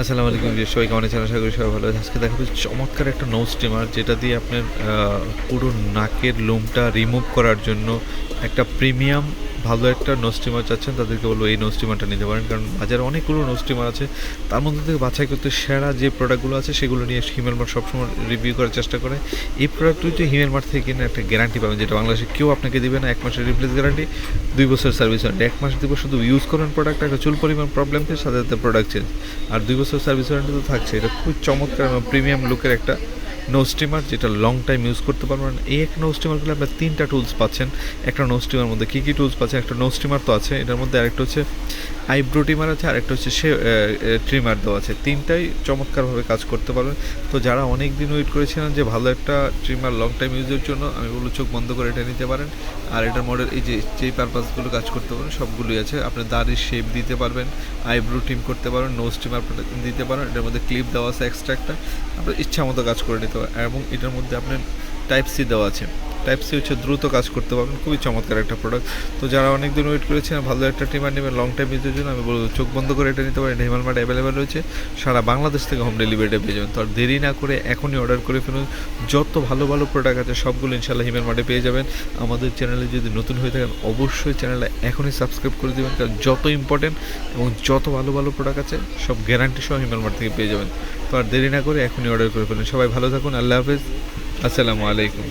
আসসালামু আলাইকুম যে সবাই কেমন আছেন? আশা করি সবাই ভালো আজকে দেখাবো চমৎকার একটা নো স্টিমার যেটা দিয়ে আপনার পুরো নাকের লোমটা রিমুভ করার জন্য একটা প্রিমিয়াম ভালো একটা নো স্টিমার চাচ্ছেন, তাদেরকে বলব এই নো স্টিমারটা নিতে পারেন, কারণ বাজারে অনেকগুলো নো স্টিমার আছে। তার মধ্যে থেকে বাছাই করতে সেরা যে প্রোডাক্টগুলো আছে, সেগুলো নিয়ে হিমেল মার্ট সবসময় রিভিউ করার চেষ্টা করে। এই প্রোডাক্টটি যে হিমেল মার্ট থেকে কিনে একটা গ্যারান্টি পাবেন, যেটা বাংলাদেশে কেউ আপনাকে দিবে না, এক মাসের রিপ্লেস গ্যারান্টি দুই বছর সার্ভিস ওয়ারেন্টি এক মাস দিব শুধু ইউজ করেন প্রোডাক্ট একটা চুল পরিমাণ প্রবলেম থেকে সাথে সাথে প্রোডাক্ট চেঞ্জ আর দুই বছর সার্ভিস ওয়ারেন্টি তো থাকছে এটা খুব চমৎকার এবং প্রিমিয়াম লুকের একটা নো স্টিমার যেটা লং টাইম ইউজ করতে পারবেন এই এক নো স্টিমারগুলো আপনার তিনটা টুলস পাচ্ছেন। একটা নো স্টিমার মধ্যে কী কী টুলস পাচ্ছেন? একটা নো স্টিমার তো আছে, এটার মধ্যে আরেকটা হচ্ছে আইব্রো ট্রিমার আছে, আরেকটা হচ্ছে সে ট্রিমার দেওয়া আছে। তিনটাই চমৎকারভাবে কাজ করতে পারবেন তো যারা অনেক দিন ওয়েট করেছিলেন যে ভালো একটা ট্রিমার লং টাইম ইউজের জন্য, আমি বলব চোখ বন্ধ করে এটা নিতে পারেন। আর এটার মডেল এই যে যেই পারপাসগুলো কাজ করতে পারেন, সবগুলোই আছে। আপনি দাড়ির শেপ দিতে পারবেন, আইব্রো ট্রিম করতে পারবেন নোজ ট্রিমার দিতে পারেন। এটার মধ্যে ক্লিপ দেওয়া আছে এক্সট্রা একটা। আপনার ইচ্ছা মতো কাজ করে নিতে পারেন। এবং এটার মধ্যে আপনার টাইপ সি দেওয়া আছে। টাইপ সি হচ্ছে দ্রুত কাজ করতে পারবেন, খুবই চমৎকার একটা প্রোডাক্ট তো যারা অনেক দিন ওয়েট করেছেন, ভালো একটা ট্রিমার নেবেন লং টাইম ইউজের জন্য, আমি বলব চোখ বন্ধ করে এটা নিতে পারেন হিমাল মার্ট অ্যাভেলেবেল রয়েছে। সারা বাংলাদেশ থেকে হোম ডেলিভারিটা পেয়ে যাবেন। তো আর দেরি না করে এখনই অর্ডার করে ফেলুন। যত ভালো ভালো প্রোডাক্ট আছে, সবগুলো ইনশাল্লাহ হিমেল মার্টে পেয়ে যাবেন। আমাদের চ্যানেলে যদি নতুন হয়ে থাকেন, অবশ্যই চ্যানেলটা এখনই সাবস্ক্রাইব করে দেবেন, কারণ যত ইম্পর্টেন্ট এবং যত ভালো ভালো প্রোডাক্ট আছে, সব গ্যারান্টি সহ হিমেল মার্ট থেকে পেয়ে যাবেন। তো আর দেরি না করে এখনই অর্ডার করে ফেলুন। সবাই ভালো থাকুন, আল্লাহ হাফেজ। আসসালামু আলাইকুম।